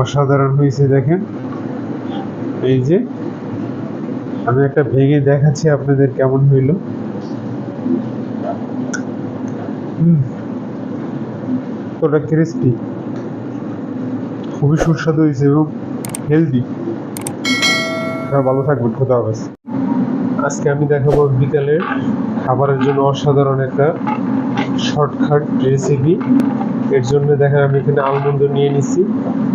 অসাধারণ হয়েছে, দেখেন। এই যে, আমি একটা ভেঙে দেখাচ্ছি আপনাদের কেমন হইল। ওটা ক্রিস্পি খুবই সুস্বাদু হয়েছে এবং হেলদি আপনারা ভালো থাকবেন, খোদা হাফেজ। আজকে আমি দেখাবো বিকালের খাবারের জন্য অসাধারণ একটা শর্টকাট রেসিপি এর জন্য দেখেন আমি এখানে আলমন্ড নিয়ে নিচ্ছি।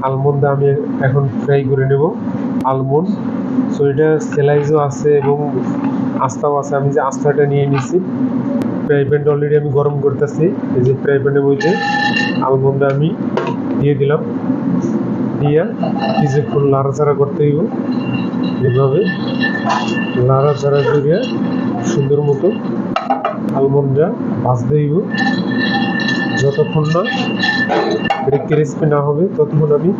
আলমন্ড আমি এখন ফ্রাই করে নেব। আলমন্ড সো এটা স্যালাইজও আছে এবং আস্তাও আছে। আমি যে আস্তাটা নিয়ে নিচ্ছি ফ্রাই প্যানটা অলরেডি আমি গরম করতেছি। এই যে ফ্রাই প্যানের মধ্যে আলমন্ড আমি দিয়ে দিলাম। দিয়ে কিছুক্ষণ লাড়াচাড়া করতে হইব এভাবে লাড়াচাড়া করে সুন্দর মতো আলমন্ডটা ভাজতে হইব যতক্ষণ না এটা ক্রিস্পি না হবে, ততক্ষণ আমি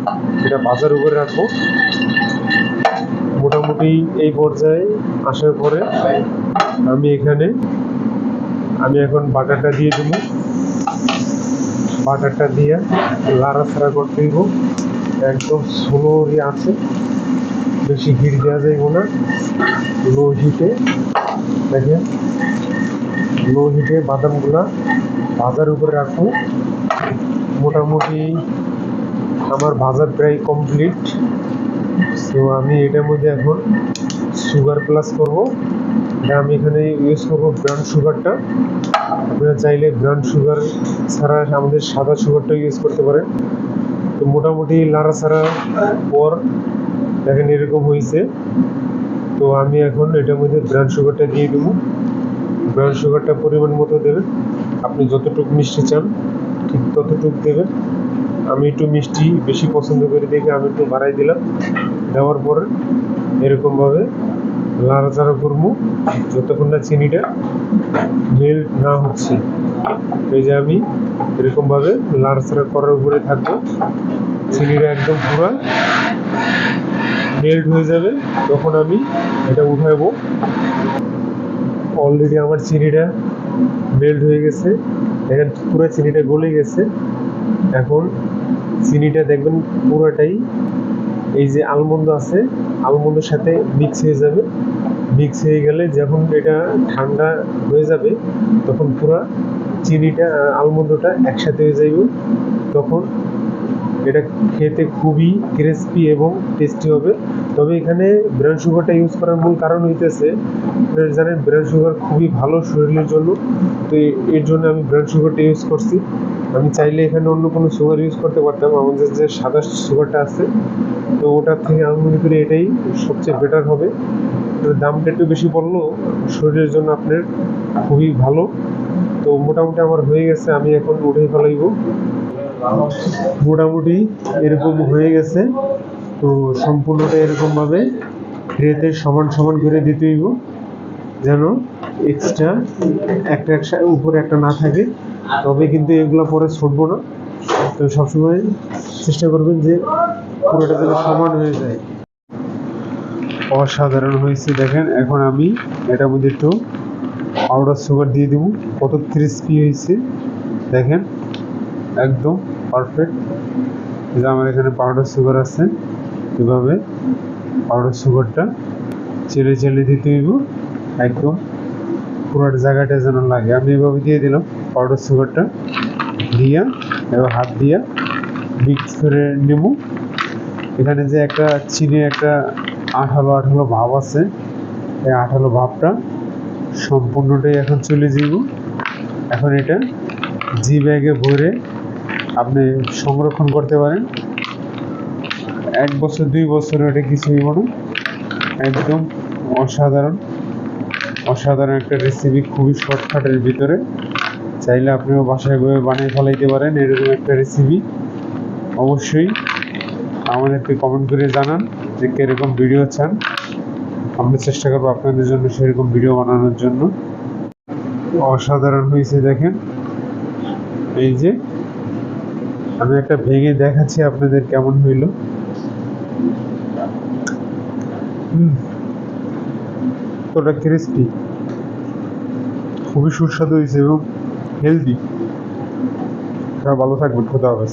এটা বাজার উপরে রাখব। মোটামুটি এই পর্যায়ে আসার পরে আমি এখানে, আমি এখন বাটারটা দিয়ে দেবো। বাটারটা দিয়ে লাড়াচাড়া করতে দিব। একদম স্লোলি আছে। বেশি হিট দেওয়া যাইব না। লো হিটে, দেখেন, লো হিটে বাদামগুলা ভাজার উপরে রাখব। মোটামুটি আমার ভাজা প্রায় কমপ্লিট তো আমি এটার মধ্যে এখন সুগার প্লাস করব। এটা আমি এখানে ইউজ করব ব্রাউন সুগারটা আপনারা চাইলে ব্রাউন সুগার ছাড়া আমাদের সাদা সুগারটা ইউজ করতে পারেন। তো মোটামুটি লাড়াছাড়া পর দেখেন এরকম হয়েছে। তো আমি এখন এটার মধ্যে ব্রাউন সুগারটা দিয়ে দেবো। ব্রাউন সুগারটা পরিমাণ মতো দেবেন। আপনি যতটুকু মিষ্টি চান, ঠিক ততটুকু দেবেন। আমি একটু মিষ্টি বেশি পছন্দ করি দেখে আমি একটু বাড়াই দিলাম। দেওয়ার পরে এরকমভাবে লাড়াচাড়া করব, যতক্ষণ না চিনিটা মেল্ট না হচ্ছে। এই যে আমি এরকমভাবে লাড়াচাড়া করার উপরে থাকব। চিনিটা একদম পুরো মেল্ট হয়ে যাবে, তখন আমি এটা উঠাবো। অলরেডি আমার চিনিটা মেল্ট হয়ে গেছে। এখানে পুরো চিনিটা গলে গেছে। এখন চিনিটা দেখবেন পুরোটাই এই যে আলমন্ড আছে আলমন্ডের সাথে মিক্স হয়ে যাবে। মিক্স হয়ে গেলে যখন এটা ঠান্ডা হয়ে যাবে, তখন পুরো চিনিটা আলমন্ডটা একসাথে হয়ে যাইব। তখন এটা খেতে খুবই ক্রিস্পি এবং টেস্টি হবে। তবে এখানে ব্রাউন সুগারটা ইউজ করার মূল কারণ হইতেছে, আপনারা জানেন ব্রাউন সুগার খুবই ভালো শরীরের জন্য। তো এর জন্য আমি ব্রাউন সুগারটা ইউজ করছি। আমি চাইলে এখানে অন্য কোনো সুগার ইউজ করতে পারতাম আমাদের যে সাদা সুগারটা আছে, তো ওটার থেকে আমি মনে করি এটাই সবচেয়ে বেটার হবে। দামটা একটু বেশি পড়লেও শরীরের জন্য আপনার খুবই ভালো। তো মোটামুটি আমার হয়ে গেছে, আমি এখন উঠে ফেলাইব। মোটামুটি এরকম হয়ে গেছে। তো সম্পূর্ণটা এরকমভাবে ট্রেতে সমান সমান করে দিতে হইব। যেন এক্সট্রা একটা একটা উপরে একটা না থাকে। তবে কিন্তু এগুলো পরে ছুটবো না। তো সবসময় চেষ্টা করবেন যে পুরোটা যেন সমান হয়ে যায়। অসাধারণ হয়েছে দেখেন। এখন আমি এটার মধ্যে একটু পাউডার সুগার দিয়ে দেবো। কত ক্রিস্পি হয়েছে। দেখেন। একদম পারফেক্ট যে আমার এখানে পাউডার সুগার আছে, এভাবে পাউডার সুগারটা চেলে চেলে দিতে হইব। একদম পুরোটা জায়গাটা যেন লাগে। আমি এভাবে দিয়ে দিলাম পাউডার সুগারটা দিয়া, এবার হাত দিয়া মিক্স করে নেব। এখানে যে একটা চিনির একটা আঠালো আঠালো ভাব আছে, এই আঠালো ভাবটা সম্পূর্ণটাই এখন চলে যাব এখন এটা জি ব্যাগে ভরে আপনি সংরক্ষণ করতে পারেন। এক বছর, দুই বছর এটা কিছুই না একদম অসাধারণ। অসাধারণ একটা রেসিপি খুবই শর্টকাটের ভিতরে। চাইলে আপনিও বাসায় বয়ে বানিয়ে ফেলাইতে পারেন, এরকম একটা রেসিপি অবশ্যই আমাদেরকে কমেন্ট করে জানান যে কীরকম ভিডিও চান। আমরা চেষ্টা করব আপনাদের জন্য সেরকম ভিডিও বানানোর জন্য। অসাধারণ হয়েছে দেখেন। এই যে আমি একটা ভেঙে দেখাচ্ছি আপনাদের কেমন হইল। ওটা ক্রিস্পি খুবই সুস্বাদু হয়েছে এবং হেলদি ভালো থাকবেন, খোদা হাফেজ।